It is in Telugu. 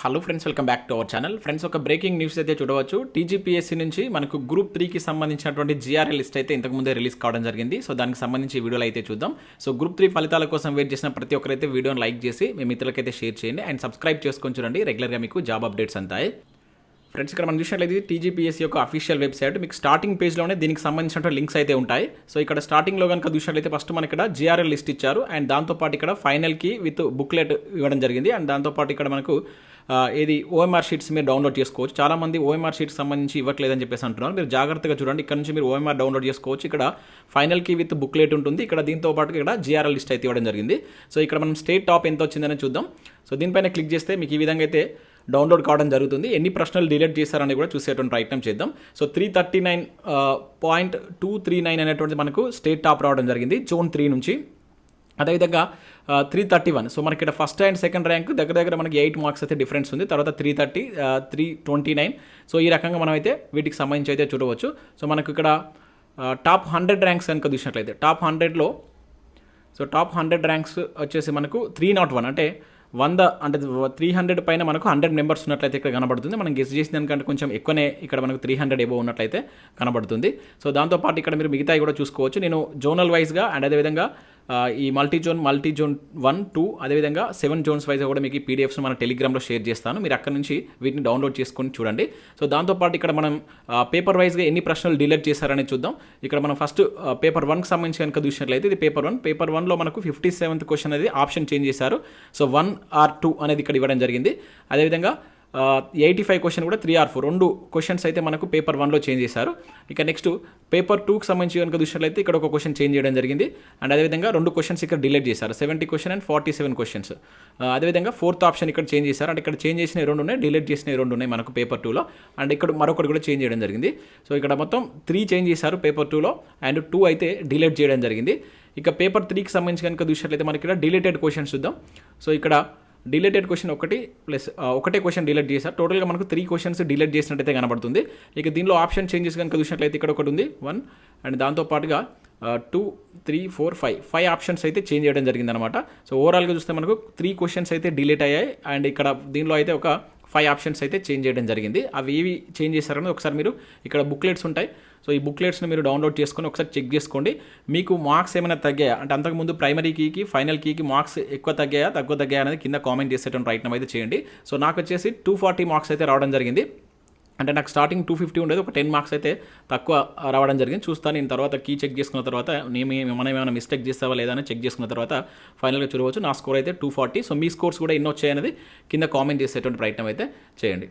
Hello friends welcome back to our channel friends ఒక బ్రేకింగ్ న్యూస్ అయితే చూడవచ్చు. టీజీపీఎస్సీ నుంచి మనకు గ్రూప్ త్రీకి సంబంధించినటువంటి జీఆర్ఎల్ లిస్ట్ అయితే ఇంతకుముందే రిలీజ్ కావడం జరిగింది. సో దానికి సంబంధించి వీడియోలు అయితే చూద్దాం. సో గ్రూప్ త్రీ ఫలితాల కోసం వెయిట్ చేసిన ప్రతి ఒక్కరైతే వీడియోని లైక్ చేసి మీ మిత్రులకైతే షేర్ చేయండి. అండ్ సబ్స్క్రైబ్ చేసుకొని చూడండి. రెగ్యులర్గా మీకు జాబ్ అప్డేట్స్ అంతాయి. ఫ్రెండ్స్ ఇక్కడ మనం చూసినట్లయితే టీజీపీఎస్సీ యొక్క అఫీషియల్ వెబ్సైట్ మీకు స్టార్టింగ్ పేజ్లోనే దీనికి సంబంధించిన లింక్స్ అయితే ఉంటాయి. సో ఇక్కడ స్టార్టింగ్లో కనుక చూసినట్లయితే ఫస్ట్ మనకి ఇక్కడ జిఆర్ఎల్ లిస్ట్ ఇచ్చారు. అండ్ దాంతోపాటు ఇక్కడ ఫైనల్కి విత్ బుక్లెట్ ఇవ్వడం జరిగింది. అండ్ దాంతోపాటు ఇక్కడ మనకు ఇది ఏది ఓఎంఆర్ షీట్స్ మీరు డౌన్లోడ్ చేసుకోవచ్చు. చాలామంది ఓఎంఆర్ షీట్స్ సంబంధించి ఇవ్వట్లేదని చెప్పేసి అంటున్నారు. మీరు జాగ్రత్తగా చూడండి. ఇక్కడ నుంచి మీరు ఓఎంఆర్ డౌన్లోడ్ చేసుకోవచ్చు. ఇక్కడ ఫైనల్ కీ విత్ బుక్లెట్ ఉంటుంది. ఇక్కడ దీంతో పాటు ఇక్కడ జిఆర్ఎల్ లిస్ట్ అయితే ఇవ్వడం జరిగింది. సో ఇక్కడ మనం స్టేట్ టాప్ ఎంత వచ్చిందని చూద్దాం. సో దీనిపైన క్లిక్ చేస్తే మీకు ఈ విధంగా అయితే డౌన్లోడ్ కావడం జరుగుతుంది. ఎన్ని ప్రశ్నలు డిలీట్ చేశారని కూడా చూసేటువంటి ప్రయత్నం చేద్దాం. So three thirty nine point two three nine అనేటువంటి మనకు స్టేట్ టాప్ రావడం జరిగింది. జోన్ త్రీ నుంచి. అదేవిధంగా త్రీ థర్టీ వన్ సో మనకి ఇక్కడ ఫస్ట్ అండ్ సెకండ్ ర్యాంక్ దగ్గర దగ్గర మనకి ఎయిట్ మార్క్స్ అయితే డిఫరెన్స్ ఉంది. తర్వాత three thirty three twenty nine so ఈ రకంగా మనం అయితే వీటికి సంబంధించి అయితే చూడవచ్చు. సో మనకు ఇక్కడ టాప్ హండ్రెడ్ ర్యాంక్స్ కనుక చూసినట్లయితే టాప్ హండ్రెడ్లో సో టాప్ హండ్రెడ్ ర్యాంక్స్ వచ్చేసి మనకు త్రీ నాట్ వన్ అంటే వంద అంటే త్రీ హండ్రెడ్ పైన మనకు హండ్రెడ్ మెంబర్స్ ఉన్నట్లయితే ఇక్కడ కనబడుతుంది. మనం గెస్ చేసిన దానికంటే కొంచెం ఎక్కువనే ఇక్కడ మనకు త్రీ హండ్రెడ్ ఎబో ఉన్నట్లయితే కనబడుతుంది. సో దాంతోపాటు ఇక్కడ మీరు మిగతాయి కూడా చూసుకోవచ్చు. నేను జోనల్ వైజ్గా అండ్ అదేవిధంగా ఈ multi zone multi zone one two అదేవిధంగా సెవెన్ జోన్స్ వైజ్ కూడా మీకు ఈ పీడిఎఫ్స్ మన టెలిగ్రామ్లో షేర్ చేస్తాను. మీరు అక్కడ నుంచి వీటిని డౌన్లోడ్ చేసుకొని చూడండి. సో దాంతోపాటు ఇక్కడ మనం పేపర్ వైజ్గా ఎన్ని ప్రశ్నలు డిలీట్ చేశారనేది చూద్దాం. ఇక్కడ మనం ఫస్ట్ పేపర్ వన్కి సంబంధించి కనుక చూసినట్లయితే ఇది పేపర్ వన్ పేపర్ వన్లో మనకు ఫిఫ్టీ సెవెంత్ క్వశ్చన్ అనేది ఆప్షన్ చేంజ్ చేశారు. సో వన్ ఆర్ టూ అనేది ఇక్కడ ఇవ్వడం జరిగింది. అదేవిధంగా ఎయిటీ ఫైవ్ క్వశ్చన్ కూడా త్రీ ఆర్ ఫోర్ రెండు క్వశ్చన్స్ అయితే మనకు పేపర్ వన్లో చేంజ్ చేశారు. ఇక నెక్స్ట్ పేపర్ టూకి సంబంధించి కనుక చూసినట్లయితే ఇక్కడ ఒక క్వశ్చన్ చేంజ్ చేయడం జరిగింది. అండ్ అదేవిధంగా రెండు క్వశ్చన్స్ ఇక్కడ డిలీట్ చేశారు. Seventy question and forty seven questions అదేవిధంగా ఫోర్త్ ఆప్షన్ ఇక్కడ చేంజ్ చేశారు. అండ్ ఇక్కడ చేంజ్ చేసిన రెండు ఉన్నాయి డిలీట్ చేసిన రెండు ఉన్నాయి మనకు పేపర్ టూలో అండ్ ఇక్కడ మరొకటి కూడా చేంజ్ చేయడం జరిగింది. సో ఇక్కడ మొత్తం త్రీ చేంజ్ చేశారు పేపర్ టూలో అండ్ టూ అయితే డిలీట్ చేయడం జరిగింది. ఇక పేపర్ త్రీకి సంబంధించి కనుక చూసినట్లయితే మనకి ఇక్కడ డిలీటెడ్ క్వశ్చన్స్ చూద్దాం. సో ఇక్కడ డిలీటెడ్ క్వశ్చన్ ఒకటి ప్లస్ ఒకటే క్వశ్చన్ డిలీట్ చేశారు టోటల్గా మనకు త్రీ క్వశ్చన్స్ డిలీట్ చేసినట్టయితే కనబడుతుంది. ఇక దీనిలో ఆప్షన్ చేంజెస్ కనుక చూసినట్లయితే ఇక్కడ ఒకటి ఉంది. వన్ అండ్ దాంతో పాటుగా two three four five five options అయితే చేంజ్ చేయడం జరిగిందనమాట సో ఓవరాల్గా చూస్తే మనకు త్రీ క్వశ్చన్స్ అయితే డిలీట్ అయ్యాయి. అండ్ ఇక్కడ దీనిలో అయితే ఒక ఫైవ్ ఆప్షన్స్ అయితే చేంజ్ చేయడం జరిగింది. అవి ఏవి చేంజ్ చేశారని ఒకసారి మీరు ఇక్కడ బుక్లెట్స్ ఉంటాయి. సో ఈ బుక్లెట్స్ని మీరు డౌన్లోడ్ చేసుకొని ఒకసారి చెక్ చేసుకోండి. మీకు మార్క్స్ ఏమైనా తగ్గాయా? అంటే అంతకుముందు ప్రైమరీ కీకి ఫైనల్ కీకి మార్క్స్ ఎక్కువ తగ్గాయా తక్కువ తగ్గాయా అనేది కింద కామెంట్ చేసేటువంటి ప్రయత్నం అయితే చేయండి. సో నాకు వచ్చేసి టూ ఫార్టీ మార్క్స్ అయితే రావడం జరిగింది. అంటే నాకు స్టార్టింగ్ టూ ఫిఫ్టీ ఉండేది. ఒక టెన్ మార్క్స్ అయితే తక్కువ రావడం జరిగింది. చూస్తాను నేను తర్వాత కీ చెక్ చేసుకున్న తర్వాత నేను మనం ఏమైనా మిస్టేక్ చేస్తావా లేదా అని చెక్ చేసుకున్న తర్వాత ఫైనల్గా చూడవచ్చు. నా స్కోర్ అయితే టూ ఫార్టీ సో మీ స్కోర్స్ కూడా ఎన్ని వచ్చాయనేది కింద కామెంట్ చేసేటువంటి ప్రయత్నం అయితే చేయండి.